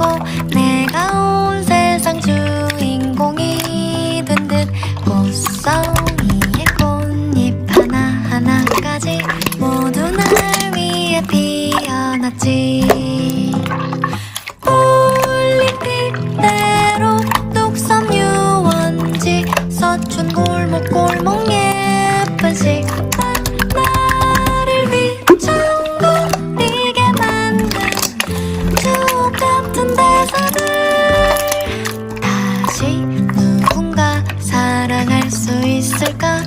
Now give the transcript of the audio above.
걷고 같은 대사들 다시 누군가 사랑할 수 있을까?